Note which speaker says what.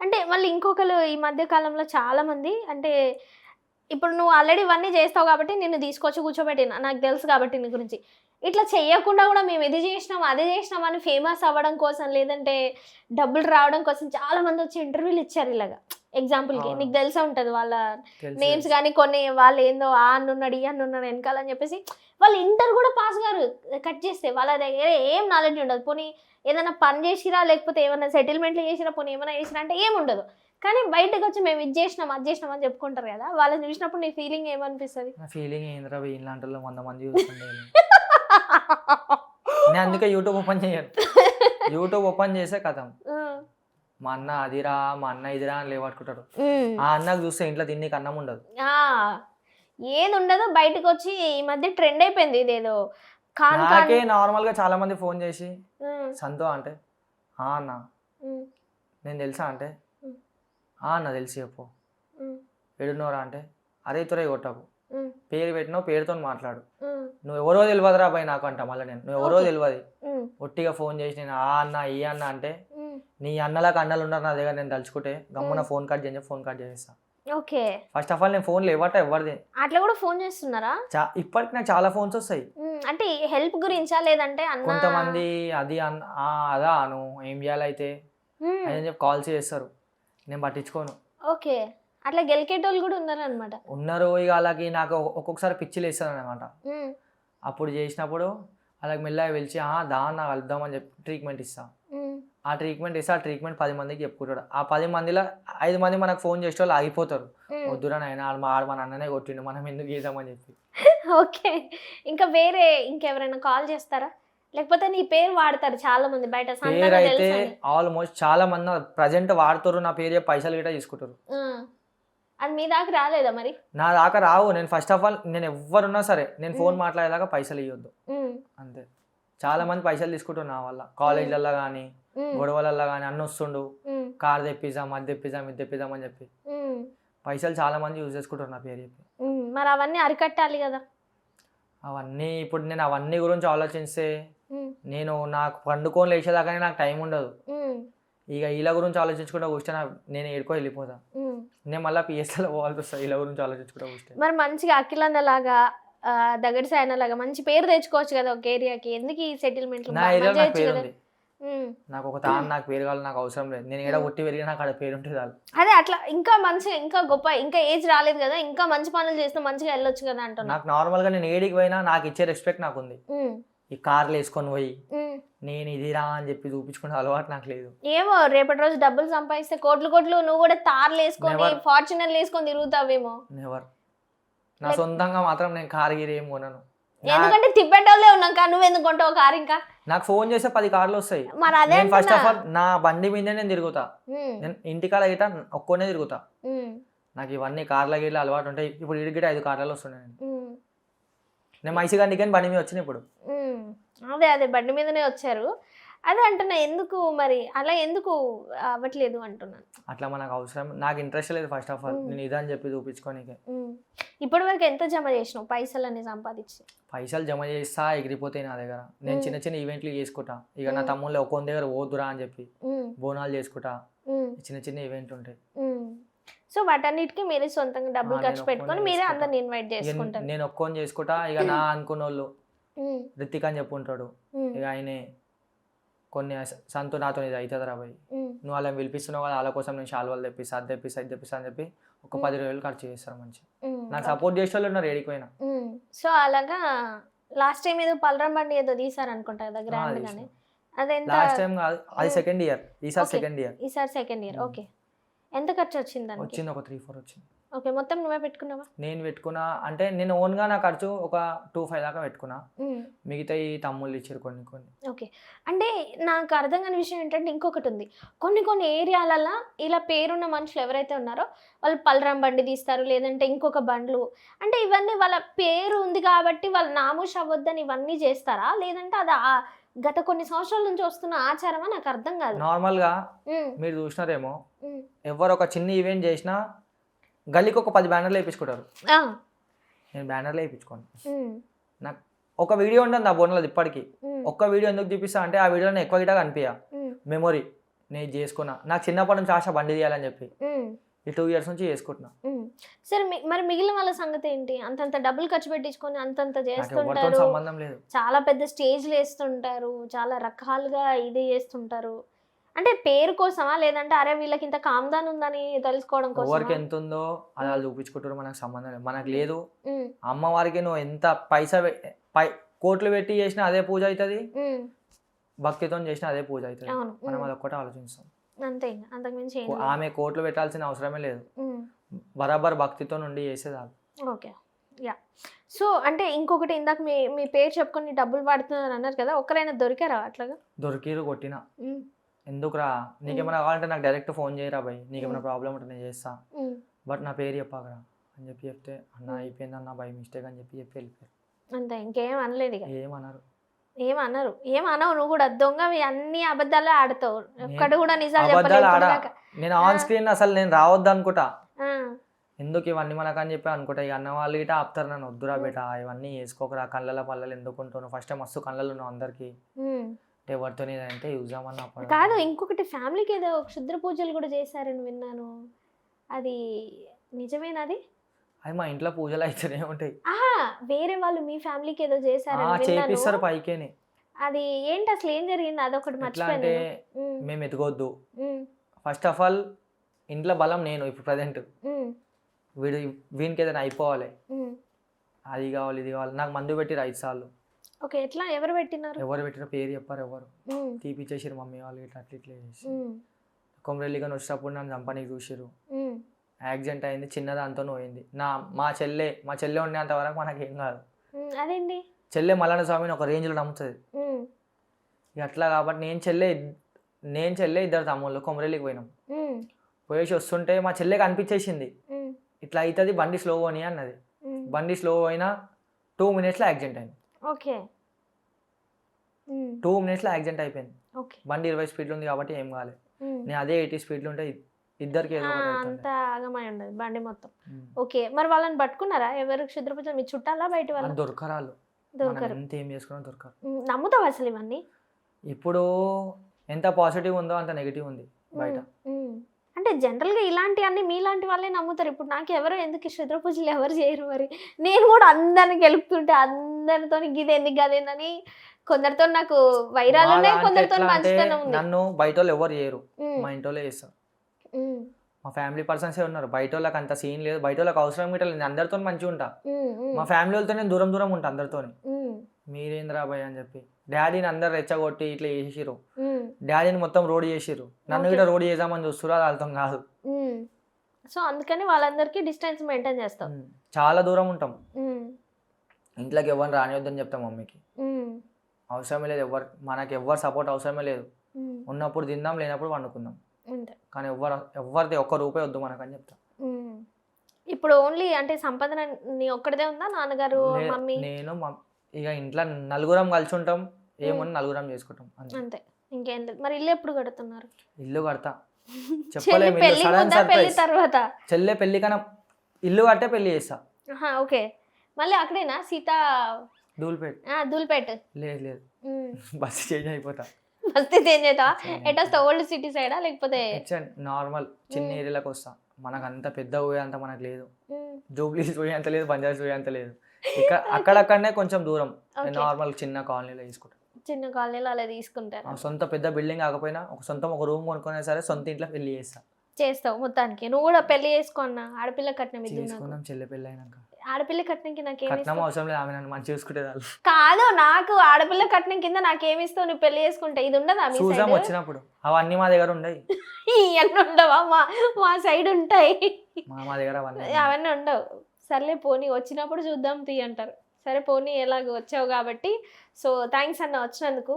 Speaker 1: అంటే మళ్ళీ ఇంకొకరు ఈ మధ్య కాలంలో చాలామంది అంటే ఇప్పుడు నువ్వు ఆల్రెడీ ఇవన్నీ చేస్తావు కాబట్టి నిన్ను తీసుకొచ్చి కూర్చోబెట్టిన నాకు తెలుసు కాబట్టి నీ గురించి. ఇట్లా చేయకుండా కూడా మేము ఇది చేసినాం అది చేసినాం అని ఫేమస్ అవ్వడం కోసం లేదంటే డబ్బులు రావడం కోసం చాలామంది వచ్చి ఇంటర్వ్యూలు ఇచ్చారు ఇలాగా. ఎగ్జాంపుల్కి. నీకు తెలిసే ఉంటుంది వాళ్ళ నేమ్స్. కానీ కొన్ని వాళ్ళు ఏందో ఆ అన్నున్నాడు ఈ అన్నున్నాడు వెనకాలని చెప్పేసి వాళ్ళు ఇంటర్ కూడా పాస్ గారు కట్ చేస్తే వాళ్ళ దగ్గర ఏం నాలెడ్జ్ ఉండదు. పోనీ ఏదైనా పని చేసిరా లేకపోతే ఏమైనా సెటిల్మెంట్లు చేసిరా పోనీ ఏమైనా చేసిరా అంటే ఏం ఉండదు. కానీ బయటకు వచ్చి మేము ఇది చేసినాం అది చేసినాం అని చెప్పుకుంటారు కదా వాళ్ళని చూసినప్పుడు నీ ఫీలింగ్ ఏమనిపిస్తుంది?
Speaker 2: నా ఫీలింగ్ ఏంద్రా ఇలాంటి వాళ్ళు వంద మంది నేను. అందుకే యూట్యూబ్ ఓపెన్ చేయను. యూట్యూబ్ ఓపెన్ చేసే కథం. మా అన్న అదిరా మా అన్న ఇదిరా అని లేవట్టుకుంటాడు. ఆ అన్నకు చూస్తే ఇంట్లో తిన్నీకి అన్నం ఉండదు.
Speaker 1: ఏది ఉండదు బయటకు వచ్చి ఈ మధ్య ట్రెండ్ అయిపోయింది ఇదేదో.
Speaker 2: నాకే నార్మల్గా చాలా మంది ఫోన్ చేసి సంతో అంటే ఆ అన్న నేను తెలుసా అంటే. ఆ అన్న తెలిసి చెప్పు.
Speaker 1: ఉమ్,
Speaker 2: ఏడున్నోరా అంటే అరే తురే కొట్టకు. పేరు పెట్టినావు పేరుతో మాట్లాడు. నువ్వు ఎవరో తెలియదురా బాయ్ నాకు అంట మళ్ళీ నేను. నువ్వు ఎవరో. తెలియదు ఒట్టిగా ఫోన్ చేసి నేను ఆ అన్న ఈ అన్న అంటే. నీ అన్నలకు అన్నలు ఉన్నారు నా దగ్గర నేను తలుచుకుంటే గమ్మున ఫోన్ కట్ చేసి ఫోన్ కట్ చేసేస్తా.
Speaker 1: ఓకే.
Speaker 2: ఫస్ట్ ఆఫ్ ఆల్ నేను ఫోన్లు ఇవ్వట ఎవరిది?
Speaker 1: అట్లా కూడా ఫోన్ చేస్తున్నారా?
Speaker 2: ఇప్పటికి నాకు చాలా ఫోన్స్ వస్తాయి.
Speaker 1: ఉమ్, అంటే హెల్ప్ గురించా లేదంటే అన్న
Speaker 2: కొంతమంది అది అదా అను ఏం చేయాలైతే
Speaker 1: ఉమ్,
Speaker 2: అని చెప్పి కాల్స్ చేస్తారు. నేను పట్టించుకోను.
Speaker 1: ఓకే. అట్లా గెలికేటోళ్ళు కూడా ఉన్నారనమాట
Speaker 2: ఉన్నారు ఇక అలాగే నాకు ఒక్కొక్కసారి పిచ్చిలు వేస్తారు అనమాట అప్పుడు చేసినప్పుడు అలాగే మెల్లగా పిలిచి "ఆ, దా నా కలుద్దామని చెప్పి ట్రీట్మెంట్ ఇస్తా. ఆ ట్రీట్మెంట్ ఇస్తే ఆ ట్రీట్మెంట్ పది మందికి చెప్పుకుంటాడు. ఆ పది మందిలో ఐదు మంది మనకు ఫోన్ చేసే వాళ్ళు ఆగిపోతారు వద్దురా నాయన ఆడు మా ఆడు మా నాన్ననే కొట్టిండు మనం ఎందుకు చేద్దామని చెప్పి.
Speaker 1: ఓకే. ఇంకా వేరే ఇంకెవరైనా కాల్ చేస్తారా? లేకపోతే నీ పేరు వాడతారు చాలా మంది బయట
Speaker 2: పేరు అయితే. ఆల్మోస్ట్ చాలా మంది ప్రజెంట్ వాడుతారు నా పేరు పైసలు గిట్ట తీసుకుంటారు.
Speaker 1: అది మీ దాకా రాలేదా మరి?
Speaker 2: నా దాకా రావు. నేను ఫస్ట్ ఆఫ్ ఆల్ నేను ఎవరున్నా సరే నేను ఫోన్ మాట్లాడేదాకా పైసలు ఇవ్వద్దు అంతే. చాలా మంది పైసలు తీసుకుంటారు నా వల్ల. కాలేజీలలో కానీ
Speaker 1: ఉమ్,
Speaker 2: గొడవలలో కానీ అన్న వస్తుండు. కార్ తెప్పిద్దాం అది తెప్పిద్దాం ఇది తెప్పిద్దాం అని చెప్పి. పైసలు చాలా మంది యూజ్ చేసుకుంటారు నా పేరు చెప్పి.
Speaker 1: మరి అవన్నీ అరికట్టాలి కదా.
Speaker 2: అవన్నీ ఇప్పుడు నేను అవన్నీ గురించి ఆలోచిస్తే నేను నాకు పండుకొని లేచేదాకానే నాకు టైం ఉండదు. ఇక వీళ్ళ గురించి ఆలోచించుకుంటూ కూర్చొని నా- నేను ఏడుకో వెళ్ళిపోతా. నేను మళ్ళీ పిఎస్ఎల్ పోవాల్సి వస్తుంది వీళ్ళ గురించి ఆలోచించుకుంటూ కూర్చొని
Speaker 1: మరి మంచిగా అఖిలన్న లాగా దగ్గర సాయన లాగా మంచి పేరు తెచ్చుకోవచ్చు కదా ఒక ఏరియాకి. ఎందుకు ఈ సెటిల్మెంట్
Speaker 2: నాకు ఒక తాను నాకు పేరు కావాలి నాకు అవసరం లేదు. నేను ఏడ కొట్టి పెరిగి నాకు ఆడ పేరు ఉంటుంది
Speaker 1: అదే అట్లా ఇంకా మంచిగా ఇంకా గొప్ప ఇంకా ఏజ్ రాలేదు కదా ఇంకా మంచి పనులు చేస్తే మంచిగా వెళ్ళొచ్చు కదా అంటున్నా.
Speaker 2: నాకు నార్మల్గా నేను ఏడికి పోయినా నాకు ఇచ్చే రెస్పెక్ట్ నాకు ఉంది. ఈ కార్లు వేసుకొని పోయి. నేను ఇదిరా అని చెప్పి చూపించుకునే అలవాటు నాకు లేదు.
Speaker 1: ఏమో రేపటి రోజు డబ్బులు సంపాదిస్తే కోట్లు కోట్లు నువ్వు కూడా తార్లు వేసుకొని. ఫార్చునర్లు వేసుకొని తిరుగుతావేమో.
Speaker 2: నెవర్ నా సొంతంగా మాత్రం నేను కార్ గిరి ఏం కొనను.
Speaker 1: ఎందుకంటే తిప్పేటోళ్ళే ఉన్నాక నువ్వు ఎందుకు కొంటావు కారు ఇంకా?
Speaker 2: నాకు ఫోన్ చేస్తే పది కార్లు వస్తాయి.
Speaker 1: మరి అదే
Speaker 2: నేను ఫస్ట్ ఆఫ్. ఆల్ నా బండి మీదే నేను తిరుగుతా. నేను ఇంటికాడ గిట్ట ఒక్కొనే తిరుగుతా. నాకు ఇవన్నీ కార్ల గిట్ల అలవాటు ఉంటాయి. ఇప్పుడు ఇటు గిట్ట ఐదు కార్లలో వస్తున్నాయి నేను. మైసిగానికి కానీ బండి మీద వచ్చిన ఇప్పుడు.
Speaker 1: అదే అదే బండి మీదనే వచ్చారు. అదే అంటున్నా ఎందుకు మరి? అలా ఎందుకు అవ్వట్లేదు అంటున్నాను
Speaker 2: అట్లా మనకు అవసరం నాకు ఇంట్రెస్ట్ లేదు ఫస్ట్ ఆఫ్ ఆల్. నేను ఇదని చెప్పి చూపించుకోనికి.
Speaker 1: ఇప్పటి వరకు ఎంత జమ చేసినావు పైసలు అన్ని సంపాదించి?
Speaker 2: పైసలు జమ చేస్తా ఎగిరిపోతాయి నా దగ్గర. నేను. చిన్న చిన్న ఈవెంట్లు చేసుకుంటా. ఇక నా. తమ్ముళ్ళు ఒక్కొక్క దగ్గర పోదురా అని చెప్పి బోనాలు చేసుకుంటా. చిన్న చిన్న ఈవెంట్ ఉంటాయి.
Speaker 1: సో వాటన్నిటికీ మీరే సొంతంగా డబ్బులు ఖర్చు పెట్టుకొని మీరే. అందరిని ఇన్వైట్ చేసుకుంటారు.
Speaker 2: నేను ఒక్కొని చేసుకుంటా ఇక నా అనుకున్న వాళ్ళు రితిక్ అని చెప్పి ఉంటాడు.
Speaker 1: ఉమ్,
Speaker 2: ఇక ఆయనే కొన్ని సంతు నాతో ఇది అవుతుంది రా భయ్. నువ్వు అలా పిలిపిస్తున్నావు కదా వాళ్ళ కోసం నేను శాల్వాలు తెప్పిస్తా అది తెప్పిస్తా ఇది తెప్పిస్తా అని చెప్పి ఒక పది వేలు ఖర్చు చేస్తారు మంచి నాకు సపోర్ట్ చేసే వాళ్ళు ఉన్నారు ఏడిపోయినా
Speaker 1: ఉమ్. సో అలాగా లాస్ట్ టైం ఏదో పలరం బండి ఏదో తీసారు అనుకుంటా కదా గ్రాండ్ గానే. అదెంత?
Speaker 2: లాస్ట్ టైం కాదు అది. సెకండ్ ఇయర్ ఈసారి. సెకండ్ ఇయర్
Speaker 1: ఈసారి సెకండ్ ఇయర్. ఓకే. ఎంత ఖర్చు వచ్చింది
Speaker 2: వచ్చింది ఒక త్రీ ఫోర్ వచ్చింది.
Speaker 1: ఓకే మొత్తం నువ్వే పెట్టుకున్నావా?
Speaker 2: నేను పెట్టుకున్నా. అంటే నేను ఓన్గా నా ఖర్చు ఒక టూ ఫైవ్ దాకా పెట్టుకున్నా. మిగతా ఈ తమ్ముళ్ళు ఇచ్చారు కొన్ని కొన్ని.
Speaker 1: ఓకే. అంటే నాకు అర్థం కాని విషయం ఏంటంటే ఇంకొకటి ఉంది. కొన్ని కొన్ని ఏరియాలలో ఇలా పేరున్న మనుషులు ఎవరైతే ఉన్నారో వాళ్ళు పలరం బండి తీస్తారు లేదంటే ఇంకొక బండ్లు. అంటే ఇవన్నీ వాళ్ళ పేరు ఉంది కాబట్టి వాళ్ళు నామూష్ అవ్వద్దని ఇవన్నీ చేస్తారా? లేదంటే అది గత కొన్ని సంవత్సరాల నుంచి వస్తున్న ఆచారమా? నాకు అర్థం కాదు.
Speaker 2: నార్మల్గా మీరు చూసినారేమో ఎవరు ఒక చిన్న ఈవెంట్ చేసినా గల్లీకి ఒక పది బ్యానర్లు వేయించుకుంటారు. నేను బ్యానర్లు వేయించుకోను. నాకు ఒక వీడియో ఉంటుంది ఆ బోనలో ఇప్పటికి. ఒక్క వీడియో ఎందుకు చూపిస్తా అంటే ఆ వీడియోని ఎక్కువ గిట్ట కనిపించ మెమొరీ నేను చేసుకున్నా. నాకు చిన్నప్పటి నుంచి ఆశ బండి తీయాలని చెప్పి. ఈ టూ ఇయర్స్ నుంచి చేసుకుంటున్నా.
Speaker 1: సరే మరి మిగిలిన వాళ్ళ సంగతి ఏంటి? అంతంత డబ్బులు ఖర్చు పెట్టించుకొని అంతంత చేస్తుంటారు.
Speaker 2: సంబంధం లేదు.
Speaker 1: చాలా పెద్ద స్టేజ్లు వేస్తుంటారు. చాలా రకాలుగా ఇది చేస్తుంటారు. అంటే పేరు కోసమా? లేదంటే అరే వీళ్ళకి ఇంత కామ్దాన్ ఉందని తెలుసుకోవడం
Speaker 2: ఎవరికి
Speaker 1: కోసం
Speaker 2: ఎంత ఉందో అది వాళ్ళు చూపించుకుంటారు మనకు సంబంధం లేదు. మనకు లేదు. అమ్మవారికి నువ్వు ఎంత పైసా పె- కోట్లు పెట్టి చేసినా అదే పూజ అవుతుంది భక్తితో చేసినా అదే పూజ అవుతుంది మనం అది ఒక్కటే ఆలోచిస్తాం.
Speaker 1: అంతే అంతకుమించి.
Speaker 2: ఆమె కోట్లు పెట్టాల్సిన అవసరమే లేదు. బరాబర్ భక్తితో నుండి చేసేది వాళ్ళు
Speaker 1: ఓకే. యా. సో అంటే ఇంకొకటి ఇందాక మీ మీ పేరు చెప్పుకొని డబ్బులు పడుతున్నారు అన్నారు కదా ఒక్కరైనా దొరికారా అట్లాగా?
Speaker 2: దొరికిరు కొట్టిన. ఎందుకురా? నీకేమైనా కావాలంటే నాకు డైరెక్ట్ ఫోన్ చేయరా భయ్? నీకేమైనా ప్రాబ్లం ఉంటే నేను చేస్తా. బట్ నా పేరు చెప్పాకరా అని చెప్పి చెప్తే అన్న అయిపోయింది అన్న బై మిస్టేక్ అని చెప్పి చెప్పి వెళ్ళిపోయారు.
Speaker 1: అంతే ఇంకేం అనలేదు ఇక.
Speaker 2: ఏమన్నారు
Speaker 1: ఏం అనరు. ఏం అనవు నువ్వు కూడా. దొంగవి అన్ని అబద్ధాలే ఆడతావు. ఒక్కడు కూడా నిజాలు
Speaker 2: అబద్ధాలు ఆడ. నేను ఆన్. స్క్రీన్ అసలు నేను రావద్దు అనుకుంటా. ఎందుకు ఇవన్నీ మనకు అని చెప్పి అనుకుంటా. ఇక అన్న వాళ్ళు గిట్ట ఆపుతారు నన్ను. వద్దురా బేట ఇవన్నీ వేసుకోకరా. కళ్ళల పళ్ళలు ఎందుకు ఉంటున్నావు? ఫస్ట్ మస్తు కళ్ళలు ఉన్నావు అందరికి. అంటే ఎవరితో అంటే
Speaker 1: కాదు ఇంకొకటి ఫ్యామిలీకి ఏదో క్షుద్ర పూజలు కూడా చేశారని విన్నాను. అది నిజమేనది
Speaker 2: అది? మా ఇంట్లో పూజలు అయితేనే ఉంటాయి.
Speaker 1: వేరే వాళ్ళు మీ ఫ్యామిలీకి ఏదో చేశారని
Speaker 2: చేపిస్తారు పైకేని.
Speaker 1: అది ఏంటి? అసలు ఏం జరిగింది? అదొకటి
Speaker 2: అంటే మేము ఎదగొద్దు. ఫస్ట్ ఆఫ్ ఆల్ ఇంట్లో బలం నేను ఇప్పుడు ప్రజెంట్ వీడు వీనికి ఏదైనా అయిపోవాలి. అది కావాలి ఇది కావాలి. నాకు మందు పెట్టి ఐదు సార్లు.
Speaker 1: ఓకే ఎట్లా? ఎవరు పెట్టినారు?
Speaker 2: ఎవరు పెట్టిన పేరు చెప్పారు ఎవరు. తీపిచ్చేసారు మమ్మీ వాళ్ళు ఇట్లా అట్లా ఇట్లా చేసి.
Speaker 1: ఉమ్,
Speaker 2: కొమరెల్లి కానీ వచ్చినప్పుడు నన్ను చంపనీకి చూసిరు యాక్సిడెంట్ అయింది చిన్న దాంతో పోయింది. నా మా చెల్లె మా చెల్లె ఉండేంత వరకు మనకి ఏం కాదు
Speaker 1: అదేంటి
Speaker 2: చెల్లె మల్లన్న స్వామిని ఒక రేంజ్లో నమ్ముతుంది. అట్లా కాబట్టి నేను చెల్లె నేను చెల్లె ఇద్దరు తమ్ముళ్ళు కొమరెల్లికి పోయినాం. పోయేసి వస్తుంటే మా చెల్లెకి అనిపించేసింది. ఇట్లా అవుతుంది బండి స్లో అని అన్నది. బండి స్లో అయినా టూ మినిట్స్లో యాక్సిడెంట్ అయింది.
Speaker 1: ఓకే.
Speaker 2: టూ మినిట్స్లో యాక్సిడెంట్ అయిపోయింది.
Speaker 1: ఓకే.
Speaker 2: బండి ఇరవై స్పీడ్లో ఉంది కాబట్టి ఏం కాలేదు. నేను అదే ఎయిటీ స్పీడ్లో ఉంటే ఇద్- ఇద్దరికి.
Speaker 1: అంతా ఆగమై ఉండదు బండి మొత్తం. ఓకే. మరి వాళ్ళని పట్టుకున్నారా? ఎవరు క్షుద్రపూజ మీ చుట్టాలా బయట వాళ్ళు?
Speaker 2: దొరకరాలు
Speaker 1: దొరకరు.
Speaker 2: ఎంత ఏం చేసుకున్నా దొరకరు.
Speaker 1: నమ్ముతావు అసలు ఇవన్నీ?
Speaker 2: ఇప్పుడు ఎంత పాజిటివ్ ఉందో అంత నెగిటివ్ ఉంది బయట.
Speaker 1: అంటే జనరల్గా ఇలాంటి అన్ని మీలాంటి వాళ్ళే నమ్ముతారు. ఇప్పుడు నాకు ఎవరు ఎందుకు క్షుద్ర పూజలు ఎవరు చేయరు మరి. నేను కూడా అందరిని గెలుపుతుంటే అందరితో గిది ఎందుకు గదేందని కొందరితో నాకు వైరాలు కొందరితో
Speaker 2: నన్ను బయట వాళ్ళు ఎవరు చేయరు. మా ఇంట్లో చేస్తారు. మా ఫ్యామిలీ పర్సన్సే ఉన్నారు. బయట వాళ్ళకి అంత సీన్ లేదు. బయట వాళ్ళకి అవసరం గిట్ట లేదు. అందరితో మంచిగా ఉంటా మా ఫ్యామిలీ వాళ్ళతో నేను దూరం దూరం ఉంటా అందరితో మీరేంద్రా భయ్ అని చెప్పి. డాడీని అందరు రెచ్చగొట్టి ఇట్లా చేసిరు డాడీని మొత్తం రోడ్ చేసిరు నన్ను. కూడా రోడ్ చేద్దామని చూస్తున్నారు అది అర్థం కాదు.
Speaker 1: సో అందుకని వాళ్ళందరికీ డిస్టెన్స్ మెయింటైన్ చేస్తాం.
Speaker 2: చాలా దూరం ఉంటాం. ఇంట్లోకి ఎవరిని రానివద్దని చెప్తాం మమ్మీకి. అవసరమే లేదు ఎవరు మనకి ఎవరు సపోర్ట్ అవసరమే లేదు. ఉన్నప్పుడు తిందాం లేనప్పుడు వండుకుందాం. కానీ ఎవరు ఎవరిది ఒక్క రూపాయి వద్దు మనకని చెప్తాం.
Speaker 1: ఇప్పుడు ఓన్లీ అంటే సంపాదన నీ ఒక్కడిదే ఉందా? నాన్నగారు మమ్మీ?
Speaker 2: నేను ఇక ఇంట్లో నలుగురం కలిసి ఉంటాం ఏమున్నా నలుగురం చేసుకుంటాం అంతే.
Speaker 1: ఇంకేం లేదు. మరి ఇల్లు ఎప్పుడు కడుతున్నారు?
Speaker 2: ఇల్లు కడతా. చెప్పలేము ఇల్లు
Speaker 1: పెళ్ళి
Speaker 2: సడన్
Speaker 1: ముందా పెళ్ళి
Speaker 2: సర్ప్రైజ్
Speaker 1: తర్వాత?
Speaker 2: చెల్లె పెళ్ళి కన్నా ఇల్లు కట్టే పెళ్ళి చేస్తా.
Speaker 1: ఆహా, ఓకే. మళ్ళీ అక్కడేనా? సీత?
Speaker 2: ధూల్పేట్.
Speaker 1: ఆ, ధూల్పేట్.
Speaker 2: లేదు లేదు.
Speaker 1: ఉమ్.
Speaker 2: బస్సు చేంజ్ అయిపోతా.
Speaker 1: మస్తీ చేంజ్ అవుతావా ఎట్ వస్తా ఓల్డ్ సిటీ సైడా లేకపోతే?
Speaker 2: నార్మల్ చిన్న. ఏరియాలకు వస్తా. మనకు అంత పెద్ద పోయే అంత మనకు లేదు.
Speaker 1: ఉమ్,
Speaker 2: జూబ్లీస్ పోయే అంత లేదు బంజారాస్ పోయే అంత లేదు. ఇక్కడ అక్కడక్కడనే కొంచెం దూరం. నార్మల్ చిన్న కాలనీలో తీసుకుంటాం
Speaker 1: చిన్న కాలనీలో అలా తీసుకుంటారు.
Speaker 2: సొంత పెద్ద బిల్డింగ్ కాకపోయినా ఒక సొంతం ఒక రూమ్ కొనుక్కునే సరే సొంత ఇంట్లో పెళ్ళి చేస్తా.
Speaker 1: చేస్తావు మొత్తానికి. నువ్వు కూడా పెళ్ళి చేసుకున్నా? ఆడపిల్ల కట్నం ఇద్దు
Speaker 2: చెల్లె పెళ్ళి అయినాక.
Speaker 1: ఆడపిల్ల
Speaker 2: కట్నం అవసరం లేదు ఆమె నన్ను మంచి చూసుకుంటే
Speaker 1: కాదు నాకు ఆడపిల్ల కట్నం కింద నాకేమి ఇస్తావు? నువ్వు పెళ్ళి చేసుకుంటే ఇది ఉండదా మీ
Speaker 2: చూసాం
Speaker 1: సైడ్?
Speaker 2: వచ్చినప్పుడు. అవన్నీ మా దగ్గర ఉండయి.
Speaker 1: ఇవన్నీ ఉండవా? మా మా సైడ్ ఉంటాయి.
Speaker 2: మా మా దగ్గర అవన్నీ
Speaker 1: అవన్నీ ఉండవు. సర్లే పోనీ వచ్చినప్పుడు చూద్దాం తీ అంటారు. సరే పోనీ ఎలాగ వచ్చావు కాబట్టి. సో థ్యాంక్స్ అన్న వచ్చినందుకు.